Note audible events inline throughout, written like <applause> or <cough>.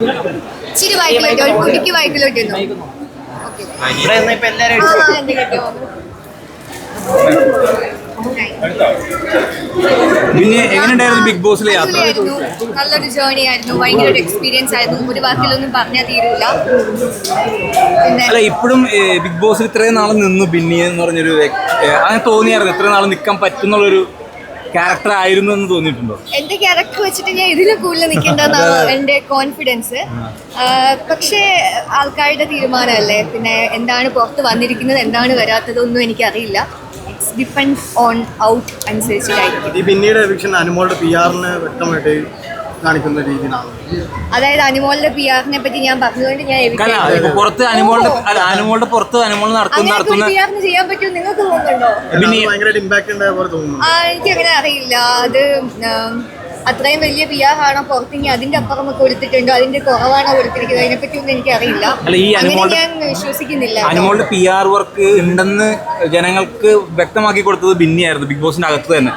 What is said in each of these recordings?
ഇച്ചിരി വൈകിലോട്ട് ഒരു കുട്ടിക്ക് വൈകിലോട്ട് പിന്നെ എങ്ങനെയുണ്ടായിരുന്നു ബിഗ് ബോസിലെ യാത്ര? നല്ലൊരു ജേർണി ആയിരുന്നു. ഭയങ്കര ഒരു എക്സ്പീരിയൻസ് ആയിരുന്നു. ഒരു വാക്കിലൊന്നും പറഞ്ഞാൽ തീരൂല. പിന്നെ അല്ല ഇപ്പോഴും ബിഗ് ബോസിൽ ഇത്രയും നാൾ നിന്നു ബിന്നി എന്ന് പറഞ്ഞൊരു അങ്ങനെ തോന്നിയായിരുന്നു. ഇത്രയും നാൾ നിൽക്കാൻ പറ്റുന്നുള്ളൊരു ക്യാരക്ടർ ആയിരുന്നു എന്ന് തോന്നിയിട്ടുണ്ടോ? എന്റെ ക്യാരക്ടർ വെച്ചിട്ട് ഞാൻ ഇതിൽ കൂടുതൽ നിൽക്കേണ്ടതെന്നാണ് എന്റെ കോൺഫിഡൻസ് പക്ഷേ ആൾക്കാരുടെ തീരുമാനമല്ലേ? പിന്നെ എന്താണ് പുറത്ത് വന്നിരിക്കുന്നത് എന്താണ് വരാത്തതൊന്നും എനിക്കറിയില്ല. ഇറ്റ്സ് ഡിപ്പെൻഡ് ഓൺ ഔട്ട് അനുസരിച്ചിട്ടായിരിക്കും. പിന്നീട് അനുമോളുടെ പി ആറിന് വ്യക്തമായിട്ട് കാണിക്കുന്ന രീതിയിലാണ്? അതായത് അനുമോളുടെ പി ആറിനെ പറ്റി ഞാൻ പറഞ്ഞുകൊണ്ട് ഞാൻ evict അല്ല. ഇപ്പൊ പുറത്ത് അനുമോളുടെ അല്ല അനുമോളുടെ പുറത്ത് അനുമോൾ നടത്തുന്ന അങ്ങനെ നടത്തുന്ന പി ആറിന് ചെയ്യാൻ പറ്റും നിങ്ങൾക്ക് തോന്നുന്നുണ്ടോ? ഭയങ്കരമായിട്ട് ഇമ്പാക്ട് ഉണ്ടായ പോലെ തോന്നുന്നു ആ എനിക്കങ്ങനെ അറിയില്ല. അത് ഉം, അത്രയും വലിയ പി ആർ ആണോ പുറത്തിങ്ങി അതിന്റെ അപ്പുറം കൊടുത്തിട്ടുണ്ടോ? അതിന്റെ കുറവാണോ കൊടുത്തിരിക്കുന്നത്? അതിനെപ്പറ്റി ഒന്നും എനിക്കറിയില്ല അങ്ങനെ ഞാൻ വിശ്വസിക്കുന്നില്ല അനുമോളുടെ പി ആർ വർക്ക് ഉണ്ടെന്ന് ജനങ്ങൾക്ക് വ്യക്തമാക്കി കൊടുത്തത് ബിന്നിയായിരുന്നു ബിഗ് ബോസിന്റെ അകത്ത് തന്നെ.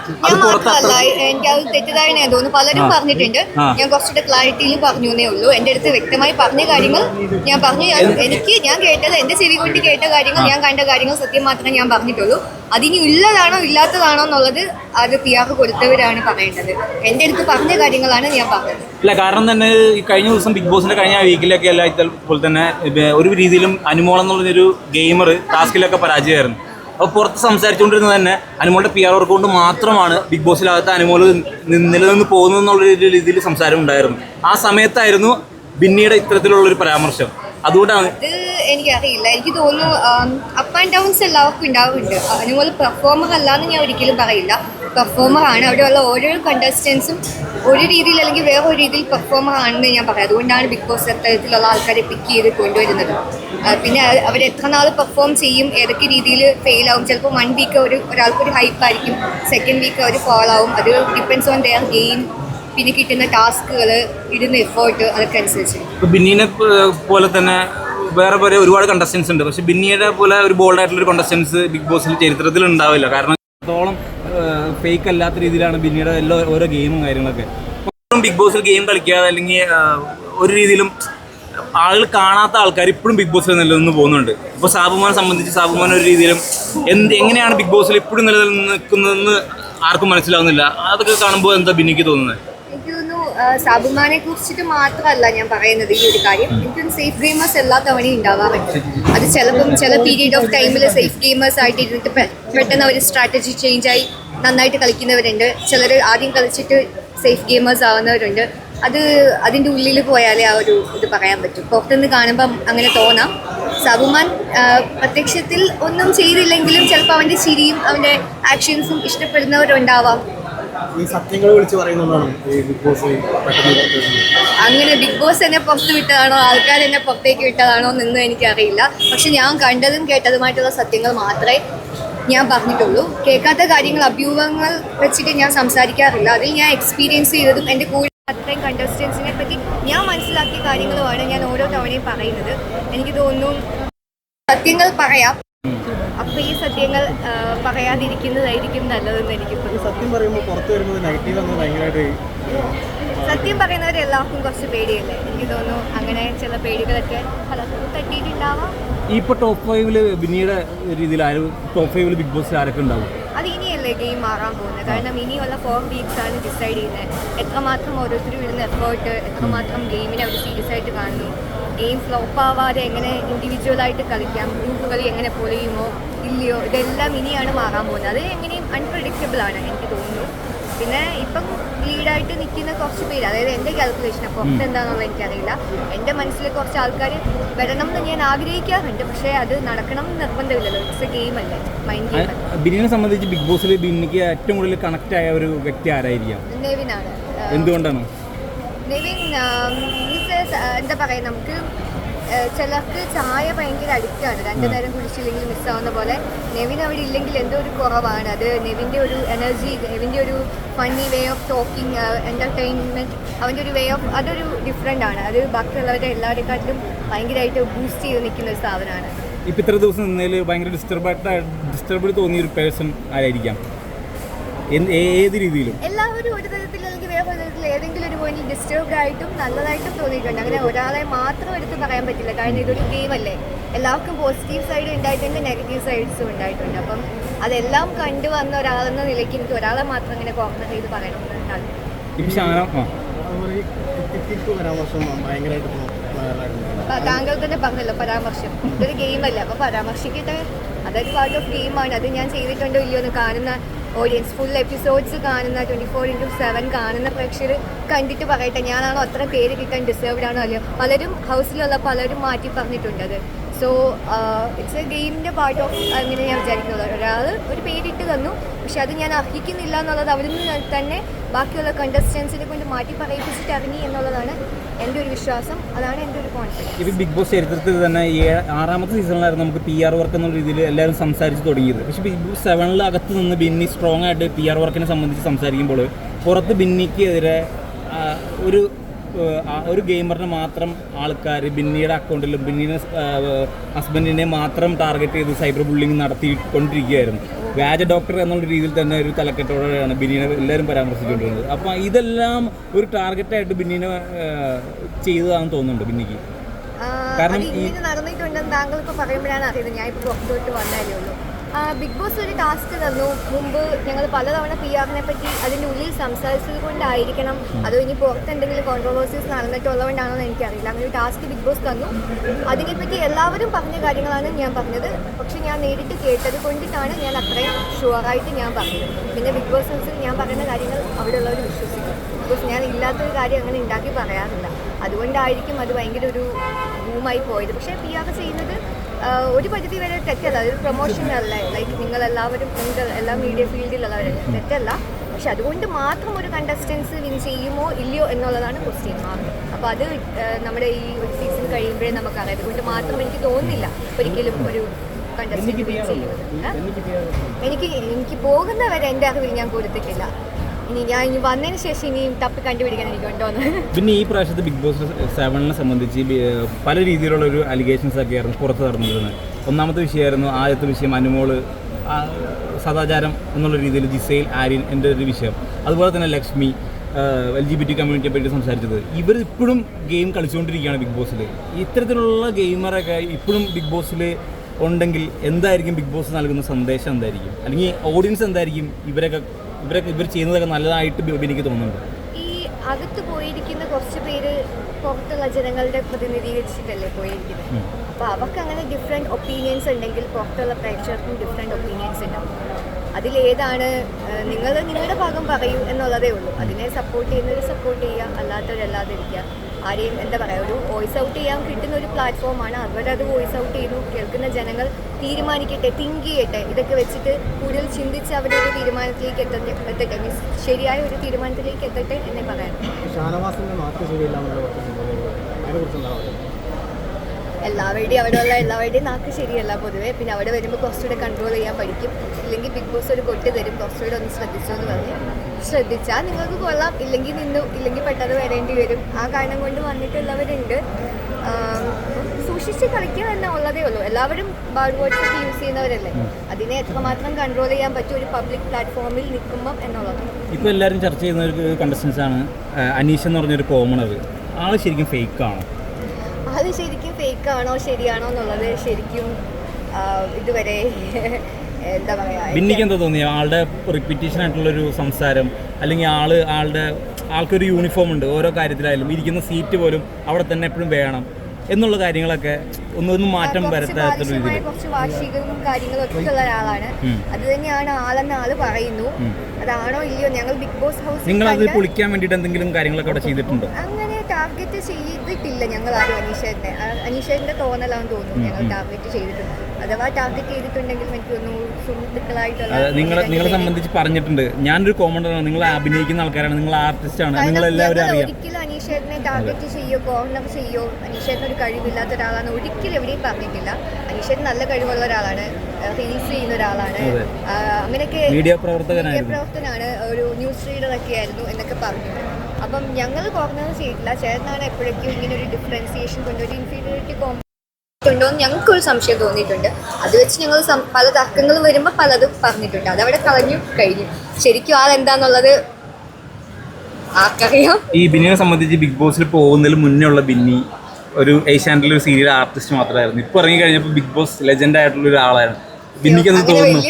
എനിക്ക് അത് തെറ്റിദ്ധാരണ തോന്നുന്നു. പലരും പറഞ്ഞിട്ടുണ്ട്. ഞാൻ കുറച്ചുകൂടെ ക്ലാരിറ്റിയിൽ പറഞ്ഞു എന്നേ ഉള്ളൂ. എന്റെ അടുത്ത് വ്യക്തമായി പറഞ്ഞ കാര്യങ്ങൾ ഞാൻ പറഞ്ഞു. എനിക്ക് ഞാൻ കേട്ടത് എന്റെ ചെവി കൊണ്ട് കേട്ട കാര്യങ്ങൾ ഞാൻ കണ്ട കാര്യങ്ങൾ സത്യം മാത്രമേ ഞാൻ പറഞ്ഞിട്ടുള്ളൂ. അതിനി ഉള്ളതാണോ ഇല്ലാത്തതാണോ എന്നുള്ളത് അത് പി ആർ കൊടുത്തവരാണ് പറയേണ്ടത്. എന്റെ അടുത്ത് പറഞ്ഞ കാര്യങ്ങളാണ് ഞാൻ പറഞ്ഞത്. അല്ല കാരണം തന്നെ ഈ കഴിഞ്ഞ ദിവസം ബിഗ് ബോസിന്റെ കഴിഞ്ഞ വീക്കിലൊക്കെ അല്ല പോലെ തന്നെ ഒരു രീതിയിലും അനുമോൾ എന്നുള്ളൊരു ഗെയിമർ ടാസ്കിലൊക്കെ പരാജയമായിരുന്നു. അപ്പോൾ പുറത്ത് സംസാരിച്ചുകൊണ്ടിരുന്നത് തന്നെ അനുമോളുടെ പി ആർ വർക്ക് കൊണ്ട് മാത്രമാണ് ബിഗ് ബോസിലാകത്ത് അനുമോൾ നിലനിന്ന് പോകുന്നത് എന്നുള്ള രീതിയിൽ സംസാരം ഉണ്ടായിരുന്നു. ആ സമയത്തായിരുന്നു ബിന്നിയുടെ ഇത്തരത്തിലുള്ളൊരു പരാമർശം. അതുകൊണ്ടാണ് അത് എനിക്കറിയില്ല. എനിക്ക് തോന്നുന്നു അപ്പ് ആൻഡ് ഡൗൺസ് എല്ലാവർക്കും ഉണ്ടാവുന്നുണ്ട്. അതുപോലെ പെർഫോമർ അല്ലാന്ന് ഞാൻ ഒരിക്കലും പറയില്ല. പെർഫോമർ ആണ്. അവിടെയുള്ള ഓരോ കണ്ടസ്റ്റൻസും ഒരു രീതിയിൽ അല്ലെങ്കിൽ ഒരു രീതിയിൽ പെർഫോമർ ആണെന്ന് ഞാൻ പറയാം. അതുകൊണ്ടാണ് ബിഗ് ബോസ് അത്തരത്തിലുള്ള ആൾക്കാരെ പിക്ക് ചെയ്ത് കൊണ്ടുവരുന്നത്. പിന്നെ അവർ എത്ര നാൾ പെർഫോം ചെയ്യും ഏതൊക്കെ രീതിയിൽ ഫെയിൽ ആവും. ചിലപ്പോൾ വൺ വീക്ക് ഒരു ഒരാൾക്കൊരു ഹൈപ്പ് ആയിരിക്കും. സെക്കൻഡ് വീക്ക് അവർ ഫോൾ ആവും. അത് ഡിപ്പെൻസ് ഓൺ ദെയർ ഗെയിം പിന്നെ കിട്ടുന്ന ടാസ്കുകൾ ഇടുന്ന എഫേർട്ട് അതൊക്കെ അനുസരിച്ച്. ഇപ്പൊ പോലെ തന്നെ വേറെ പോലെ ഒരുപാട് കണ്ടസ്റ്റൻസ് ഉണ്ട്. പക്ഷെ ബിന്നിയുടെ പോലെ ഒരു ബോൾഡ് ആയിട്ടുള്ള ഒരു കണ്ടസ്റ്റൻസ് ബിഗ് ബോസിൽ ചരിത്രത്തിൽ ഉണ്ടാവില്ല. കാരണം അത്രത്തോളം ഫേക്ക് അല്ലാത്ത രീതിയിലാണ് ബിന്നിയുടെ എല്ലാ ഓരോ ഗെയിമും കാര്യങ്ങളൊക്കെ. ബിഗ് ബോസിൽ ഗെയിം കളിക്കാതെ അല്ലെങ്കിൽ ഒരു രീതിയിലും ആളുകൾ കാണാത്ത ആൾക്കാർ ഇപ്പോഴും ബിഗ് ബോസിൽ നിലനിന്ന് പോകുന്നുണ്ട്. ഇപ്പോൾ സാബുമാനെ സംബന്ധിച്ച് സാബുമാൻ ഒരു രീതിയിലും എന്ത് എങ്ങനെയാണ് ബിഗ് ബോസിൽ ഇപ്പോഴും നിലനിൽക്കുന്നതെന്ന് ആർക്കും മനസ്സിലാവുന്നില്ല. അതൊക്കെ കാണുമ്പോൾ എന്താ ബിന്നിക്ക് തോന്നുന്നത്? സാബുമാനെ കുറിച്ചിട്ട് മാത്രമല്ല ഞാൻ പറയുന്നത് ഈ ഒരു കാര്യം. എനിക്കും സേഫ് ഗെയിമേഴ്സ് എല്ലാ തവണയും ഉണ്ടാവാറുണ്ട് അത് ചിലപ്പം ചില പീരീഡ് ഓഫ് ടൈമിൽ സേഫ് ഗെയിമേഴ്സ് ആയിട്ട് ഇരുന്നിട്ട് പെട്ടെന്ന് അവർ സ്ട്രാറ്റജി ചേഞ്ച് ആയി നന്നായിട്ട് കളിക്കുന്നവരുണ്ട്. ചിലർ ആദ്യം കളിച്ചിട്ട് സേഫ് ഗെയിമേഴ്സ് ആവുന്നവരുണ്ട്. അത് അതിന്റെ ഉള്ളിൽ പോയാലേ ആ ഒരു ഇത് പറയാൻ പറ്റും. പുറത്തുനിന്ന് കാണുമ്പം അങ്ങനെ തോന്നാം. സബുമാൻ പ്രത്യക്ഷത്തിൽ ഒന്നും ചെയ്തില്ലെങ്കിലും ചിലപ്പോൾ അവന്റെ ചിരിയും അവന്റെ ആക്ഷൻസും ഇഷ്ടപ്പെടുന്നവരുണ്ടാവാം. ഈ സത്യങ്ങൾ വിളിച്ച് പറയുന്നതാണ് ഈ ബിഗ് ബോസ് അങ്ങനെ ബിഗ് ബോസ് എന്നെ പുറത്ത് വിട്ടതാണോ? ആൾക്കാർ എന്നെ പുറത്തേക്ക് വിട്ടതാണോ എന്ന് എനിക്കറിയില്ല. പക്ഷെ ഞാൻ കണ്ടതും കേട്ടതുമായിട്ടുള്ള സത്യങ്ങൾ മാത്രമേ ഞാൻ പറഞ്ഞിട്ടുള്ളൂ. കേൾക്കാത്ത കാര്യങ്ങൾ അഭ്യൂഹങ്ങൾ വെച്ചിട്ട് ഞാൻ സംസാരിക്കാറില്ല. അതിൽ ഞാൻ എക്സ്പീരിയൻസ് ചെയ്തതും എന്റെ കൂടെ അത്രയും കണ്ടസ്റ്റൻസിനെ പറ്റി ഞാൻ മനസ്സിലാക്കിയ കാര്യങ്ങളുമാണ് ഞാൻ ഓരോ തവണയും പറയുന്നത്. എനിക്ക് തോന്നുന്നു സത്യങ്ങൾ പറയാം. അപ്പോൾ ഈ സത്യങ്ങൾ പറയാതിരിക്കുന്നതായിരിക്കും നല്ലതെന്ന് എനിക്ക് സത്യം പറയുമ്പോൾ പുറത്തു വരുന്നത് നെഗറ്റീവ് എന്ന് ഭയങ്കരമായിട്ട് സത്യം പറയുന്നവർ എല്ലാവർക്കും കുറച്ച് പേടിയല്ലേ? എനിക്ക് തോന്നുന്നു അങ്ങനെ ചില പേടികളൊക്കെ പലർക്കും തട്ടിയിട്ടുണ്ടാവാം. ഈ ടോപ്പ് ഫൈവിൽ ബിന്നിയുടെ രീതിയിൽ ടോപ്പ് ഫൈവിൽ ബിഗ് ബോസിൽ ആരൊക്കെ ഉണ്ടാവും? അത് ഇനിയല്ലേ ഗെയിം മാറാൻ പോകുന്നത്? കാരണം ഇനിയുള്ള ഫോർ വീക്സ് ആണ് ഡിസൈഡ് ചെയ്യുന്നത്. എത്രമാത്രം ഓരോരുത്തരും ഇടുന്ന എഫേർട്ട് എത്രമാത്രം ഗെയിമിനെ അവർ സീരിയസ് ആയിട്ട് കാണുന്നു. ഗെയിം ഫ്ലോപ്പ് ആവാതെ എങ്ങനെ ഇൻഡിവിജ്വലായിട്ട് കളിക്കാം? ഗ്രൂപ്പ് കളി എങ്ങനെ പൊലിയുമോ ഇല്ലയോ ഇതെല്ലാം ഇനിയാണ് മാറാൻ പോകുന്നത്. അത് എങ്ങനെയും അൺപ്രഡിക്റ്റബിൾ ആണ് എനിക്ക് തോന്നുന്നു. പിന്നെ ഇപ്പം ലീഡായിട്ട് നിൽക്കുന്ന കുറച്ച് പേര് അതായത് എന്റെ കാൽക്കുലേഷൻ പുറത്ത് എന്താണെന്നുള്ളത് എനിക്കറിയില്ല. എന്റെ മനസ്സിൽ കുറച്ച് ആൾക്കാർ വരണം എന്ന് ഞാൻ ആഗ്രഹിക്കാറുണ്ട്. പക്ഷേ അത് നടക്കണം എന്ന് നിർബന്ധമില്ലല്ലോ. ഇറ്റ്സ് എ ഗെയിം അല്ലേ? മൈൻഡ് ഗെയിം ബിന്നിനെ സംബന്ധിച്ച് ബിഗ് ബോസിൽ ബിന്നിക്ക് ഏറ്റവും കൂടുതൽ കണക്ട് ആയ ഒരു വ്യക്തി ആരായിരിക്കാം? നെവിനാണ്. എന്തുകൊണ്ടാണ്? നെവിൻ മീൻസ് എന്താ പറയുക നമുക്ക് ചിലർക്ക് ചായ ഭയങ്കര അഡിക്റ്റാണ്. രണ്ടു നേരം കുടിച്ചില്ലെങ്കിൽ മിസ്സാവുന്ന പോലെ. നെവിൻ അവിടെ ഇല്ലെങ്കിൽ എന്തോ ഒരു കുറവാണ്. അത് നെവിന്റെ ഒരു എനർജി നെവിന്റെ ഒരു funny way of talking entertainment അവന്റെ ഒരു വേ ഓഫ് അതൊരു ഡിഫറെന്റ് ആണ്. അത് ബാക്കിയുള്ളവരുടെ എല്ലാവരെക്കാട്ടിലും ഭയങ്കരമായിട്ട് ബൂസ്റ്റ് ചെയ്ത് നിൽക്കുന്ന ഒരു സാധനമാണ്. ഇപ്പം ഇത്ര ദിവസം നിന്നതിൽ ഭയങ്കര ഡിസ്റ്റർബായിട്ട് ഡിസ്റ്റർബ് തോന്നിയ ഒരു പേഴ്സൺ ആരായിരിക്കാം? ഏത് രീതിയിലും? എല്ലാവരും ഒരു തരത്തിൽ വേറെ ഏതെങ്കിലും ഒരു പോയിന്റിൽ ഡിസ്റ്റർബ്ഡ് ആയിട്ടും നല്ലതായിട്ടും തോന്നിയിട്ടുണ്ട്? അങ്ങനെ ഒരാളെ മാത്രം എടുത്ത് പറയാൻ പറ്റില്ല. കാരണം ഇതൊരു ഗെയിം അല്ലേ? എല്ലാവർക്കും പോസിറ്റീവ് സൈഡ് ഉണ്ടായിട്ടുണ്ട് നെഗറ്റീവ് സൈഡ്സും ഉണ്ടായിട്ടുണ്ട്. അപ്പം അതെല്ലാം കണ്ടു വന്ന ഒരാളെന്ന നിലയ്ക്ക് എനിക്ക് ഒരാളെ മാത്രം ഇങ്ങനെ കോർണർ ചെയ്ത് പറയണമെന്ന് താല്പര്യം ഇപ്പം ഷാന ആ. അതുപോലെ ഈ കുത്തിത്തിരിപ്പ് പരാമർശം ഭയങ്കരമായിട്ട് ഇപ്പോൾ വൈറലായിട്ടുണ്ട് താങ്കൾ തന്നെ പറഞ്ഞല്ലോ പരാമർശം. ഇതൊരു ഗെയിം അല്ലേ? അപ്പൊ പരാമർശിക്കട്ടെ. അതൊരു പാർട്ട് ഓഫ് ഗെയിമാണ് അത് ഞാൻ ചെയ്തിട്ടുണ്ടോ ഇല്ലയോ എന്ന് കാണുന്ന ഓഡിയൻസ് ഫുൾ എപ്പിസോഡ്സ് കാണുന്ന ട്വന്റി ഫോർ ഇന്റു സെവൻ കാണുന്ന പ്രേക്ഷകർ കണ്ടിട്ട് പറയട്ടെ ഞാനാണോ അത്ര പേര് കിട്ടാൻ ഡിസേർവ്ഡ് ആണോ അല്ലയോ? പലരും ഹൗസിലുള്ള പലരും മാറ്റി പറഞ്ഞിട്ടുണ്ട് അത്. സോ ഇറ്റ്സ് എ ഗെയിമിന്റെ പാർട്ട് ഓഫ് അങ്ങനെ ഞാൻ വിചാരിക്കുന്നത്. ഒരാൾ ഒരു പേരിട്ട് തന്നു പക്ഷെ അത് ഞാൻ അർഹിക്കുന്നില്ല എന്നുള്ളത് അവരിൽ നിന്ന് തന്നെ ബാക്കിയുള്ള കണ്ടസ്റ്റൻസിനെ കൊണ്ട് മാറ്റി പറയിപ്പിച്ചിട്ട് ഇറങ്ങി എന്നുള്ളതാണ് എന്റെ ഒരു വിശ്വാസം അതാണ് എന്റെ ഒരു കോൺഫിഡൻസ് ഇപ്പോൾ ബിഗ് ബോസ് ചരിത്രത്തിൽ തന്നെ ആറാമത്തെ സീസണിലായിരുന്നു നമുക്ക് പി ആർ വർക്ക് എന്നുള്ള രീതിയിൽ എല്ലാവരും സംസാരിച്ച് തുടങ്ങിയത്. പക്ഷേ ബിഗ് ബോസ് സെവനിൽ അകത്ത് നിന്ന് ബിന്നി സ്ട്രോങ് ആയിട്ട് പി ആർ വർക്കിനെ സംബന്ധിച്ച് സംസാരിക്കുമ്പോൾ പുറത്ത് ബിന്നിക്കെതിരെ ഒരു ഒരു ഗെയിമറിന് മാത്രം ആൾക്കാർ ബിന്നിയുടെ അക്കൗണ്ടിലും ബിന്നിയുടെ ഹസ്ബൻഡിനെ മാത്രം ടാർഗറ്റ് ചെയ്ത് സൈബർ ബുള്ളിങ് നടത്തിക്കൊണ്ടിരിക്കുകയായിരുന്നു. വ്യാജ ഡോക്ടർ എന്നുള്ള രീതിയിൽ തന്നെ ഒരു തലക്കെട്ടോടെയാണ് ബിനീനെ എല്ലാവരും പരാമർശിച്ചുകൊണ്ടിരുന്നത്. അപ്പോൾ ഇതെല്ലാം ഒരു ടാർഗറ്റായിട്ട് ബിന്നിനെ ചെയ്തതാണെന്ന് തോന്നുന്നുണ്ട് ബിന്നിക്ക്? കാരണം നടന്നിട്ടുണ്ടെന്ന് താങ്കൾ ഇപ്പോൾ പറയുമ്പോഴാണ് അറിയുന്നത്. ഞാൻ ഇപ്പോൾ പുറത്തോട്ട് വന്നാലേ ഉള്ളൂ. ബിഗ് ബോസ് ഒരു ടാസ്ക് തന്നു. മുമ്പ് ഞങ്ങൾ പലതവണ പി ആറിനെ പറ്റി അതിന്റെ ഉള്ളിൽ സംസാരിച്ചത് കൊണ്ടായിരിക്കണം. അതോ ഇനി പുറത്ത് എന്തെങ്കിലും കോൺട്രവേഴ്സീസ് നടന്നിട്ടുള്ളതുകൊണ്ടാണോ എന്ന് എനിക്കറിയില്ല. അങ്ങനെ ഒരു ടാസ്ക് ബിഗ് ബോസ് തന്നു. അതിനെപ്പറ്റി എല്ലാവരും പറഞ്ഞ കാര്യങ്ങളാണ് ഞാൻ പറഞ്ഞത്. പക്ഷെ ഞാൻ നേരിട്ട് കേട്ടത് കൊണ്ടിട്ടാണ് ഞാൻ അത്രയും ഷുവറായിട്ട് ഞാൻ പറഞ്ഞത്. പിന്നെ ബിഗ് ബോസ് ഹൗസിൽ ഞാൻ പറയുന്ന കാര്യങ്ങൾ അവിടെയുള്ളവർ വിശ്വസിക്കും. ബിക്കോസ് ഞാൻ ഇല്ലാത്തൊരു കാര്യം അങ്ങനെ ഉണ്ടാക്കി പറയാറില്ല. അതുകൊണ്ടായിരിക്കും അത് ഭയങ്കര ഒരു ബൂമായി പോയത്. പക്ഷേ പി ആർ ചെയ്യുന്നത് ഒരു പരിധി വരെ തെറ്റല്ല. ഒരു പ്രൊമോഷൻ അല്ല? ലൈക്ക് നിങ്ങൾ എല്ലാവരും ഉണ്ട് എല്ലാ മീഡിയ ഫീൽഡിലുള്ളവരല്ലേ തെറ്റല്ല. പക്ഷെ അതുകൊണ്ട് മാത്രം ഒരു കണ്ടസ്റ്റൻസ് വിൻ ചെയ്യുമോ ഇല്ലയോ എന്നുള്ളതാണ് ക്വസ്റ്റ്യൻ മാർക്ക് അപ്പോൾ അത് നമ്മുടെ ഈ ഒരു സീസൺ കഴിയുമ്പോഴേ നമുക്കറിയാം. അതുകൊണ്ട് മാത്രം എനിക്ക് തോന്നുന്നില്ല ഒരിക്കലും ഒരു കണ്ടസ്റ്റൻസ് വിൻ ചെയ്യുന്നത് എനിക്ക് എനിക്ക് പോകുന്നവരെ എന്റെ അറിവിൽ ഞാൻ കൊടുത്തിട്ടില്ല. ഇനി ഞാൻ ഇനി വന്നതിന് ശേഷം തപ്പി കണ്ടുപിടിക്കാൻ എനിക്ക് ഉണ്ടോന്ന് പിന്നെ ഈ പ്രാവശ്യത്തെ ബിഗ് ബോസ് സെവനിനെ സംബന്ധിച്ച് പല രീതിയിലുള്ള ഒരു അലിഗേഷൻസ് ഒക്കെ ആയിരുന്നു പുറത്ത് നടന്നിരുന്നത്. ഒന്നാമത്തെ വിഷയമായിരുന്നു ആദ്യത്തെ വിഷയം അനുമോൾ സദാചാരം എന്നുള്ള രീതിയിൽ ജിസൈൽ ആര്യൻ എന്റെ ഒരു വിഷയം. അതുപോലെ തന്നെ Lakshmi L G B T കമ്മ്യൂണിറ്റിയെ പറ്റി സംസാരിച്ചത്. ഇവർ ഇപ്പോഴും ഗെയിം കളിച്ചുകൊണ്ടിരിക്കുകയാണ് ബിഗ് ബോസിൽ ഇത്തരത്തിലുള്ള ഗെയിമറൊക്കെ ഇപ്പോഴും ബിഗ് ബോസിൽ ഉണ്ടെങ്കിൽ എന്തായിരിക്കും ബിഗ് ബോസ് നൽകുന്ന സന്ദേശം എന്തായിരിക്കും? അല്ലെങ്കിൽ ഓഡിയൻസ് എന്തായിരിക്കും? ഇവരൊക്കെ ഇവരൊക്കെ ഇവർ ചെയ്യുന്നതൊക്കെ നല്ലതായിട്ട് എനിക്ക് തോന്നുന്നുണ്ട്. ഈ അകത്ത് പോയിരിക്കുന്ന കുറച്ച് പേര് പുറത്തുള്ള ജനങ്ങളുടെ പ്രതിനിധീകരിച്ചിട്ടല്ലേ പോയിരിക്കുന്നത്? അപ്പൊ അപ്പോൾ അവർക്ക് അങ്ങനെ ഡിഫറെന്റ് ഒപ്പീനിയൻസ് ഉണ്ടെങ്കിൽ പുറത്തുള്ള പ്രേക്ഷകർക്കും ഡിഫറെന്റ് ഒപ്പീനിയൻസ് ഉണ്ടാവും. അതിലേതാണ് നിങ്ങൾ നിങ്ങളുടെ ഭാഗം പറയൂ എന്നുള്ളതേ ഉള്ളൂ. അതിനെ സപ്പോർട്ട് ചെയ്യുന്നവർ സപ്പോർട്ട് ചെയ്യുക അല്ലാത്തവരല്ലാതെ ഇരിക്കുക ആരെയും എന്താ പറയുക ഒരു വോയിസ് ഔട്ട് ചെയ്യാൻ കിട്ടുന്ന ഒരു പ്ലാറ്റ്ഫോമാണ് അവരത് വോയിസ് ഔട്ട് ചെയ്തു. കേൾക്കുന്ന ജനങ്ങൾ തീരുമാനിക്കട്ടെ തിങ്ക് ചെയ്യട്ടെ. ഇതൊക്കെ വെച്ചിട്ട് കൂടുതൽ ചിന്തിച്ച് അവരൊരു തീരുമാനത്തിലേക്ക് എത്തട്ടെ എത്തട്ടെ. മീൻസ് ശരിയായ ഒരു തീരുമാനത്തിലേക്ക് എത്തട്ടെ എന്നേ പറയാം എല്ലാവരുടെയും അവിടെയുള്ള എല്ലാവരുടെയും നാക്ക് ശരിയല്ല പൊതുവെ. പിന്നെ അവിടെ വരുമ്പോൾ കുറച്ചുകൂടെ കൺട്രോൾ ചെയ്യാൻ പഠിക്കും. ഇല്ലെങ്കിൽ ബിഗ് ബോസ് ഒരു കൊട്ടി തരും. കുറച്ചുകൂടെ ഒന്ന് ശ്രദ്ധിച്ചോ എന്ന് പറഞ്ഞ്. ശ്രദ്ധിച്ചാൽ നിങ്ങൾക്ക് കൊള്ളാം. ഇല്ലെങ്കിൽ നിന്നു ഇല്ലെങ്കിൽ പെട്ടെന്ന് വരേണ്ടി വരും. ആ കാരണം കൊണ്ട് വന്നിട്ടുള്ളവരുണ്ട്. സൂക്ഷിച്ച് കളിക്കുക തന്നെ ഉള്ളതേ ഉള്ളൂ. എല്ലാവരും ബാഡ് വേർഡ്സ് ഒക്കെ യൂസ് ചെയ്യുന്നവരല്ലേ? അതിനെ എത്രമാത്രം കൺട്രോൾ ചെയ്യാൻ പറ്റും ഒരു പബ്ലിക് പ്ലാറ്റ്ഫോമിൽ നിൽക്കുമ്പം എന്നുള്ളത്. ഇപ്പോൾ എല്ലാവരും ചർച്ച ചെയ്യുന്ന ഒരു കണ്ടസ്റ്റൻസ് ആണ് അനീഷ് എന്ന് പറഞ്ഞൊരു കോമണർ ആൾ ശരിക്കും ഫേക്ക് ആണ്? അത് ശരിക്കും ഫേക്ക് ആണോ ശരിയാണോ എന്നുള്ളത് ശരിക്കും ഇതുവരെ <laughs> എന്താ പറയാ ബിന്നിക്ക് എന്താ തോന്നിയ? ആളുടെ റിപ്പീറ്റേഷൻ ആയിട്ടുള്ളൊരു സംസാരം അല്ലെങ്കിൽ ആൾ ആളുടെ ആൾക്കൊരു യൂണിഫോം ഉണ്ട് ഓരോ കാര്യത്തിലായാലും ഇരിക്കുന്ന സീറ്റ് പോലും അവിടെ തന്നെ എപ്പോഴും വേണം എന്നുള്ള കാര്യങ്ങളൊക്കെ ഒന്നൊന്നും മാറ്റം വരത്താത്ത കുറച്ച് വാശികളും കാര്യങ്ങളും ഒക്കെ ഉള്ള ഒരാളാണ്. അത് തന്നെയാണ് ആളെന്ന് ആൾ പറയുന്നു. അതാണോ ഇല്ലയോ? ഞങ്ങൾ ബിഗ് ബോസ് ഹൗസ് നിങ്ങൾ അത് പൊളിക്കാൻ വേണ്ടിയിട്ട് എന്തെങ്കിലും കാര്യങ്ങളൊക്കെ അവിടെ ചെയ്തിട്ടുണ്ടോ? അങ്ങനെ ടാർഗറ്റ് ചെയ്തിട്ടില്ല ഞങ്ങൾ ആരും അനീഷേട്ടനെ. ആ, അനീഷേട്ടന്റെ തോന്നലാന്ന് തോന്നുന്നു ഞങ്ങൾ ടാർഗറ്റ് ചെയ്തിട്ടുണ്ട്. അഥവാ ടാർഗറ്റ് ചെയ്തിട്ടുണ്ടെങ്കിൽ എനിക്ക് തോന്നുന്നു സുഹൃത്തുക്കളായിട്ടുള്ള നിങ്ങളെ നിങ്ങളെ സംബന്ധിച്ച് പറഞ്ഞിട്ടുണ്ട്. ഞാനൊരു കോമഡറാണ് നിങ്ങൾ അഭിനയിക്കുന്ന ആൾക്കാരാണ്. നിങ്ങൾ ആർട്ടിസ്റ്റ് ആണ്. നിങ്ങൾ എല്ലാവരും അറിയാം. ഒരിക്കലും അനീഷേട്ടനെ ടാർഗറ്റ് ചെയ്യോ കോർണർ ചെയ്യോ അനീഷേട്ടൻ ഒരു കഴിവില്ലാത്ത ഒരാളാണ് ഒരിക്കലും എവിടെയും പറഞ്ഞിട്ടില്ല. അനീഷേട്ടൻ നല്ല കഴിവുള്ള ഒരാളാണ്. റീൽസ് ചെയ്യുന്ന ഒരാളാണ്. അങ്ങനെയൊക്കെ മീഡിയ പ്രവർത്തകനാണ്. ഒരു ന്യൂസ് റീഡർ ഒക്കെ ആയിരുന്നു എന്നൊക്കെ പറഞ്ഞു. അപ്പം ഞങ്ങൾ കോർണർ ചെയ്തിട്ടില്ല. ചേട്ടനാണ് എപ്പോഴേക്കും ഇങ്ങനെ ഒരു ഡിഫറൻസിയേഷൻ കൊണ്ട് ഒരു ഇൻഫീരിയോറിറ്റി കോമ്പോ ഉണ്ടോ എന്ന് ഞങ്ങൾക്കൊരു സംശയം തോന്നിയിട്ടുണ്ട്. അത് വെച്ച് ഞങ്ങൾ പല തർക്കങ്ങൾ വരുമ്പോൾ പലതും പറഞ്ഞിട്ടുണ്ട്. അതവിടെ കളഞ്ഞു കഴിഞ്ഞു. ശരിക്കും ആളെന്താന്നുള്ളത് ആർക്കറിയാം. ഈ ബിന്നിനെ സംബന്ധിച്ച് ബിഗ് ബോസിൽ പോകുന്നതിൽ മുന്നേ ഉള്ള ബിന്നി ഒരു ഏഷ്യാനെറ്റിലെ ഒരു സീരിയൽ ആർട്ടിസ്റ്റ് മാത്രമായിരുന്നു ഇപ്പോൾ ഇറങ്ങി കഴിഞ്ഞപ്പോൾ ബിഗ് ബോസ് ലെജൻഡ് ആയിട്ടുള്ള ഒരാളായിരുന്നു ബിന്നിക്ക് തോന്നുന്നു?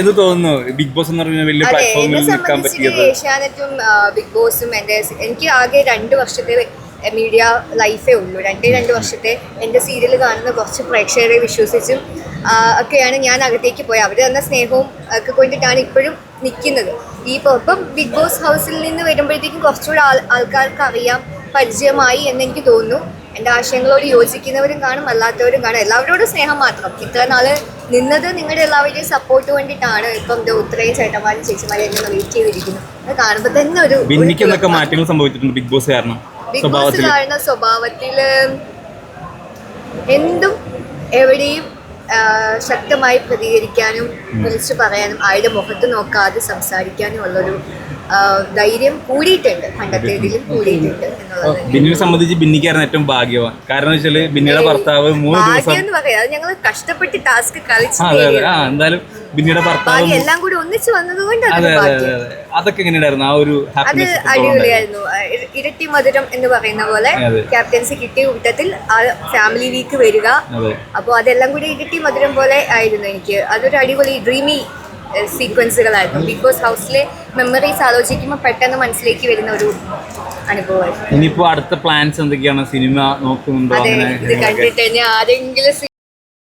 എന്ത് തോന്നുന്നു. ബിഗ് ബോസ് എന്ന് പറഞ്ഞ വലിയ പ്ലാറ്റ്ഫോമിൽ നിൽക്കാൻ പറ്റിയത്. ഏഷ്യാനെറ്റും ബിഗ് ബോസും എന്റെ എനിക്ക് ആകെ രണ്ട് വർഷത്തെ മീഡിയ ലൈഫേ ഉള്ളൂ. രണ്ടേ രണ്ട് വർഷത്തെ എന്റെ സീരിയൽ കാണുന്ന കുറച്ച് പ്രേക്ഷകരെ വിശ്വസിച്ചും ഒക്കെയാണ് ഞാൻ അകത്തേക്ക് പോയത്. അവർ തന്ന സ്നേഹവും ഒക്കെ കൊണ്ടിട്ടാണ് ഇപ്പോഴും നിൽക്കുന്നത് ഈ ഇപ്പം ബിഗ് ബോസ് ഹൗസിൽ നിന്ന് വരുമ്പോഴത്തേക്കും കുറച്ചുകൂടെ ആൾ ആൾക്കാർക്ക് അറിയാം പരിചയമായി എന്നെനിക്ക് തോന്നുന്നു. എന്റെ ആശയങ്ങളോട് യോജിക്കുന്നവരും കാണും അല്ലാത്തവരും കാണും. എല്ലാവരോടും സ്നേഹം മാത്രം. ഇത്ര നാൾ നിന്നത് നിങ്ങളുടെ എല്ലാവരുടെയും സപ്പോർട്ട് വേണ്ടിയിട്ടാണ് ഇപ്പം ഉത്രയും ചേട്ടന്മാരും ചേച്ചിമാരും എന്നെ വെയിറ്റ് ചെയ്തിരിക്കുന്നു അത് കാണുമ്പോൾ തന്നെ ഒരു ബിന്നിക്ക് മാറ്റങ്ങൾ സംഭവിച്ചിട്ടുണ്ട് ബിഗ് ബോസ് കാരണം ബിഗ് ബോസ് സ്വഭാവത്തിൽ കാരണം സ്വഭാവത്തിൽ എന്തും എവിടെയും ശക്തമായി പ്രതികരിക്കാനും വിളിച്ചു പറയാനും ആരുടെ മുഖത്ത് നോക്കാതെ സംസാരിക്കാനും ഉള്ളൊരു ധൈര്യം കൂടിയിട്ടുണ്ട്. പണ്ടത്തേതിലും കൂടിയിട്ടുണ്ട് എന്നുള്ളത് ബിന്നിനെ സംബന്ധിച്ച് ബിന്നിക്കായിരുന്നു ഏറ്റവും ഭാഗ്യവാൻ. കാരണം വെച്ചാൽ ബിന്നിയുടെ ഭർത്താവ് മൂന്ന് ദിവസം എന്ന് പറയാം. അത് ഞങ്ങൾ കഷ്ടപ്പെട്ട് ടാസ്ക് കളിച്ചു എന്തായാലും ബിന്നിയുടെ ഭർത്താവ് എല്ലാം കൂടി ഒന്നിച്ചു വന്നത് കൊണ്ട് അതെ അതെ അതെ അതൊക്കെ എങ്ങനെയായിരുന്നു ആ ഒരു അത് അടിപൊളിയായിരുന്നു. ഇരട്ടി മധുരം എന്ന് പറയുന്ന പോലെ ക്യാപ്റ്റൻസി കിട്ടിയ കൂട്ടത്തിൽ ആ ഫാമിലി വീക്ക് വരിക. അപ്പോൾ അതെല്ലാം കൂടി ഇരട്ടി മധുരം പോലെ ആയിരുന്നു എനിക്ക്. അതൊരു അടിപൊളി ഡ്രീമി സീക്വൻസുകളായിരുന്നു ബിഗ് ബോസ് ഹൗസിലെ മെമ്മറീസ് ആലോചിക്കുമ്പോൾ പെട്ടെന്ന് മനസ്സിലേക്ക് വരുന്ന ഒരു അനുഭവമായിരുന്നു. ഇനിയിപ്പോ അടുത്ത പ്ലാൻസ് എന്തൊക്കെയാണ്? സിനിമ നോക്കുന്നുണ്ടോ അതെ ഇത് കണ്ടിട്ട് ആരെങ്കിലും